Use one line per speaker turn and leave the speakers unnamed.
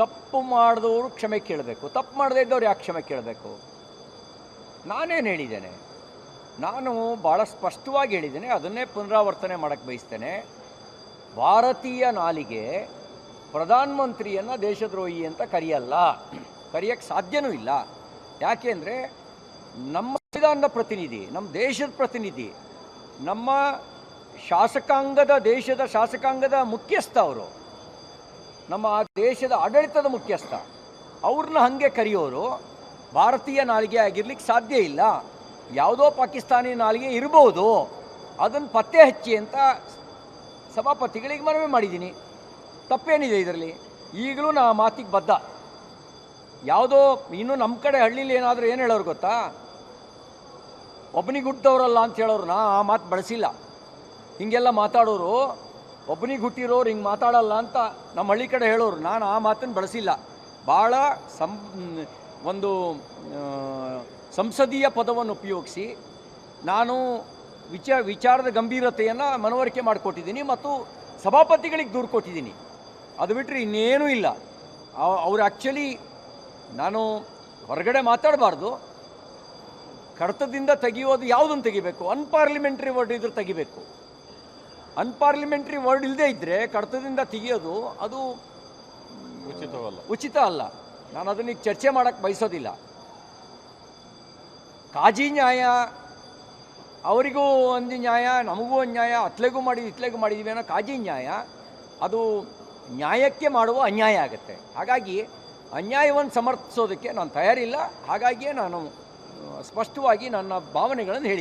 ತಪ್ಪು ಮಾಡಿದವರು ಕ್ಷಮೆ ಕೇಳಬೇಕು. ತಪ್ಪು ಮಾಡದೇ ಇದ್ದವ್ರು ಯಾಕೆ ಕ್ಷಮೆ ಕೇಳಬೇಕು? ನಾನೇನು ಹೇಳಿದ್ದೇನೆ? ನಾನು ಭಾಳ ಸ್ಪಷ್ಟವಾಗಿ ಹೇಳಿದ್ದೇನೆ, ಅದನ್ನೇ ಪುನರಾವರ್ತನೆ ಮಾಡೋಕ್ಕೆ ಬಯಸ್ತೇನೆ. ಭಾರತೀಯ ನಾಲಿಗೆ ಪ್ರಧಾನಮಂತ್ರಿಯನ್ನು ದೇಶದ್ರೋಹಿ ಅಂತ ಕರೆಯಲ್ಲ. ಕರೆಯೋಕ್ಕೆ ಸಾಧ್ಯನೂ ಇಲ್ಲ. ಯಾಕೆಂದರೆ ನಮ್ಮ ಸಂವಿಧಾನದ ಪ್ರತಿನಿಧಿ, ನಮ್ಮ ದೇಶದ ಪ್ರತಿನಿಧಿ, ನಮ್ಮ ಶಾಸಕಾಂಗದ, ದೇಶದ ಶಾಸಕಾಂಗದ ಮುಖ್ಯಸ್ಥ ಅವರು ನಮ್ಮ ದೇಶದ ಆಡಳಿತದ ಮುಖ್ಯಸ್ಥ. ಅವ್ರನ್ನ ಹಾಗೆ ಕರೆಯೋರು, ಭಾರತೀಯ ನಾಲಿಗೆ ಆಗಿರ್ಲಿಕ್ಕೆ ಸಾಧ್ಯ ಇಲ್ಲ. ಯಾವುದೋ ಪಾಕಿಸ್ತಾನಿ ನಾಲಿಗೆ ಇರ್ಬೋದು. ಅದನ್ನು ಪತ್ತೆ ಹಚ್ಚಿ ಅಂತ ಸಭಾಪತಿಗಳಿಗೆ ಮನವಿ ಮಾಡಿದ್ದೀನಿ. ತಪ್ಪೇನಿದೆ ಇದರಲ್ಲಿ? ಈಗಲೂ ನಾ ಮಾತಿಗೆ ಬದ್ಧ. ಯಾವುದೋ ಇನ್ನೂ ನಮ್ಮ ಕಡೆ ಹಳ್ಳಿಲಿ ಏನಾದರೂ ಏನು ಹೇಳೋರು ಗೊತ್ತಾ? ಒಬ್ಬನಿಗೆ ಹುಟ್ಟಿದವರಲ್ಲ ಅಂತ ಹೇಳೋರು ನಾ ಆ ಮಾತು ಬಳಸಿಲ್ಲ. ಹೀಗೆಲ್ಲ ಮಾತಾಡೋರು ಒಬ್ಬನಿಗೆ ಹುಟ್ಟಿರೋರು ಹಿಂಗೆ ಮಾತಾಡಲ್ಲ ಅಂತ ನಮ್ಮ ಹಳ್ಳಿ ಕಡೆ ಹೇಳೋರು. ನಾನು ಆ ಮಾತನ್ನು ಬಳಸಿಲ್ಲ. ಭಾಳ ಸಂ ಒಂದು ಸಂಸದೀಯ ಪದವನ್ನು ಉಪಯೋಗಿಸಿ ನಾನು ವಿಚಾರ, ವಿಚಾರದ ಗಂಭೀರತೆಯನ್ನು ಮನವರಿಕೆ ಮಾಡಿಕೊಟ್ಟಿದ್ದೀನಿ ಮತ್ತು ಸಭಾಪತಿಗಳಿಗೆ ದೂರು ಕೊಟ್ಟಿದ್ದೀನಿ. ಅದು ಬಿಟ್ಟರೆ ಇನ್ನೇನೂ ಇಲ್ಲ. ಅವ್- ಅವ್ರು ಆ್ಯಕ್ಚುಲಿ ನಾನು ಹೊರಗಡೆ ಮಾತಾಡಬಾರ್ದು. ಕಡತದಿಂದ ತೆಗೆಯೋದು ಯಾವುದನ್ನು ತೆಗಿಬೇಕು? ಅನ್ಪಾರ್ಲಿಮೆಂಟ್ರಿ ವರ್ಡ್ ಇದ್ರೆ ತೆಗಿಬೇಕು. ಅನ್ಪಾರ್ಲಿಮೆಂಟ್ರಿ ವರ್ಡ್ ಇಲ್ಲದೇ ಇದ್ದರೆ ಕಡತದಿಂದ ತೆಗಿಯೋದು ಅದು
ಉಚಿತವಲ್ಲ.
ಉಚಿತ ಅಲ್ಲ. ನಾನು ಅದನ್ನ ಈಗ ಚರ್ಚೆ ಮಾಡೋಕ್ಕೆ ಬಯಸೋದಿಲ್ಲ. ಕಾಜಿ ನ್ಯಾಯ ಅವರಿಗೂ ಒಂದು ನ್ಯಾಯ ನಮಗೂ ಒಂದು ನ್ಯಾಯ ಅತ್ಲೆಗೂ ಮಾಡಿ ಇತ್ಲೆಗೂ ಮಾಡಿದ್ದೀವಿ ಅನ್ನೋ ಕಾಜಿ ನ್ಯಾಯ. ಅದು ನ್ಯಾಯಕ್ಕೆ ಮಾಡುವ ಅನ್ಯಾಯ ಆಗುತ್ತೆ. ಹಾಗಾಗಿ ಅನ್ಯಾಯವನ್ನು ಸಮರ್ಥಿಸೋದಕ್ಕೆ ನಾನು ತಯಾರಿಲ್ಲ. ಹಾಗಾಗಿಯೇ ನಾನು ಸ್ಪಷ್ಟವಾಗಿ ನನ್ನ ಭಾವನೆಗಳನ್ನು ಹೇಳಿದ್ದೀನಿ.